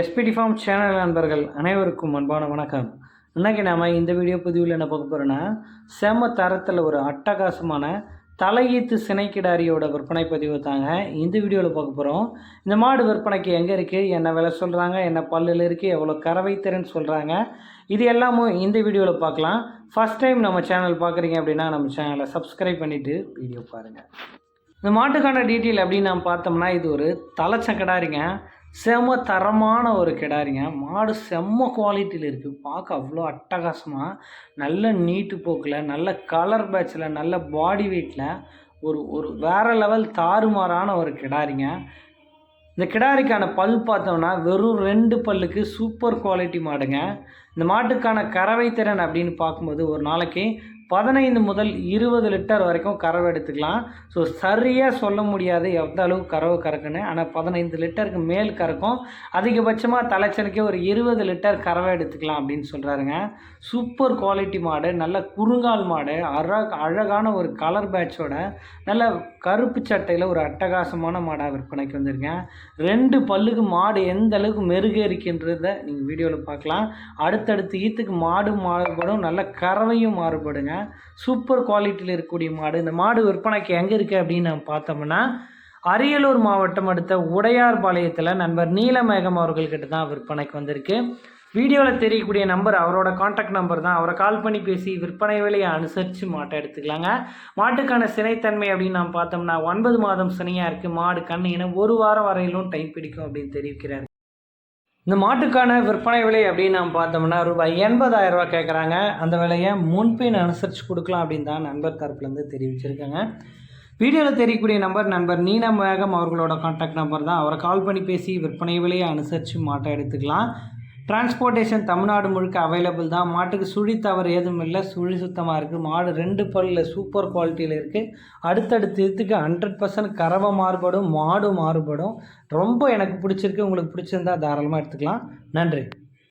SPD form channel நண்பர்கள் அனைவருக்கும் அன்பான வணக்கம். இன்னைக்கு நாம் இந்த வீடியோ பதிவில் என்ன பார்க்க போகிறோன்னா செம தரத்தில் ஒரு அட்டகாசமான தலையீத்து சினைக்கிடாரியோட விற்பனை பதிவு தாங்க இந்த வீடியோவில் பார்க்க போகிறோம் இந்த மாடு விற்பனைக்கு எங்கே இருக்குது என்ன விலை சொல்கிறாங்க என்ன பல்லில் இருக்குது எவ்வளோ கறவை திறன் சொல்கிறாங்க இது எல்லாமும் இந்த வீடியோவில் பார்க்கலாம். ஃபஸ்ட் டைம் நம்ம சேனல் பார்க்குறீங்க அப்படின்னா நம்ம சேனலை சப்ஸ்கிரைப் பண்ணிவிட்டு வீடியோ பாருங்கள் இந்த மாட்டுக்கான டீட்டெயில் அப்படின்னு நம்ம பார்த்தோம்னா இது ஒரு தலைச்ச கிடாரிங்க செம்ம தரமான ஒரு கிடாரிங்க. மாடு செம்ம குவாலிட்டியில் இருக்குது பார்க்க அவ்வளோ அட்டகாசமாக நல்ல நீட்டு போக்கில் நல்ல கலர் பேட்சில் நல்ல பாடி வெயிட்டில் ஒரு ஒரு வேறு லெவல் தாறுமாறான ஒரு கிடாரிங்க. இந்த கிடாரிக்கான பல் பார்த்தோம்னா வெறும் ரெண்டு பல்லுக்கு சூப்பர் குவாலிட்டி மாடுங்க. இந்த மாட்டுக்கான கறவை திறன் அப்படின்னு பார்க்கும்போது ஒரு நாளைக்கு பதினைந்து முதல் இருபது லிட்டர் வரைக்கும் கறவை எடுத்துக்கலாம். ஸோ சரியாக சொல்ல முடியாது எந்த அளவுக்கு கறவை கறக்குன்னு. ஆனால் பதினைந்து லிட்டருக்கு மேல் கறக்கும். அதிகபட்சமாக தலைச்சனுக்கே ஒரு இருபது லிட்டர் கறவை எடுத்துக்கலாம் அப்படின்னு சொல்கிறாருங்க சூப்பர் குவாலிட்டி மாடு. நல்ல குறுங்கால் மாடு. அழக அழகான ஒரு கலர் பேட்சோட நல்ல கருப்பு சட்டையில் ஒரு அட்டகாசமான மாடாக விற்பனைக்கு வந்திருக்கேன். ரெண்டு பல்லுக்கு மாடு எந்த அளவுக்கு மெருகேறிக்கின்றத நீங்கள் வீடியோவில் பார்க்கலாம். அடுத்தடுத்து ஈத்துக்கு மாடு மாறுபடும். நல்ல கறவையும் மாறுபடுங்க. சூப்பர் குவாலிட்டியில் இருக்கக்கூடிய மாடு. இந்த மாடு விற்பனைக்கு எங்கே இருக்குது அப்படின்னு நம்ம பார்த்தோம்னா அரியலூர் மாவட்டம் அடுத்த உடையார்பாளையத்தில் நண்பர் நீலமேகம் அவர்கள்கிட்ட தான் விற்பனைக்கு வந்திருக்கு. வீடியோவில் தெரியக்கூடிய நம்பர் அவரோட காண்டாக்ட் நம்பர் தான். அவரை கால் பண்ணி பேசி விற்பனை விலையை அனுசரித்து மாட்டை எடுத்துக்கலாங்க. மாட்டுக்கான சினைத்தன்மை அப்படின்னு நாம் பார்த்தோம்னா ஒன்பது மாதம் சினையாக இருக்குது மாடு கண்ணு என ஒரு வாரம் வரையிலும் டைம் பிடிக்கும் அப்படின்னு தெரிவிக்கிறார். இந்த மாட்டுக்கான விற்பனை விலை அப்படின்னு நாம் பார்த்தோம்னா ரூபாய் எண்பதாயிரம் ரூபாய் கேட்குறாங்க அந்த விலையை முன்பின் அனுசரித்து கொடுக்கலாம் அப்படின்னு தான் நண்பர் தரப்புலேருந்து தெரிவிச்சிருக்காங்க. வீடியோவில் தெரியக்கூடிய நம்பர் நண்பர் நீனம் வேகம் அவர்களோட காண்டாக்ட் நம்பர் தான். அவரை கால் பண்ணி பேசி விற்பனை விலையை அனுசரித்து மாட்டை எடுத்துக்கலாம். டிரான்ஸ்போர்ட்டேஷன் தமிழ்நாடு முழுக்க அவைலபிள் தான். மாட்டுக்கு சுழி தவறு எதுவும் இல்லை. சுழி சுத்தமாக இருக்குது மாடு ரெண்டு பல்லில் சூப்பர் குவாலிட்டியில் இருக்குது அடுத்தடுத்து இதுக்கு ஹண்ட்ரட் பர்சன்ட் கறவை மாறுபடும் மாடு மாறுபடும். ரொம்ப எனக்கு பிடிச்சிருக்கு. உங்களுக்கு பிடிச்சிருந்தா தாராளமாக எடுத்துக்கலாம். நன்றி.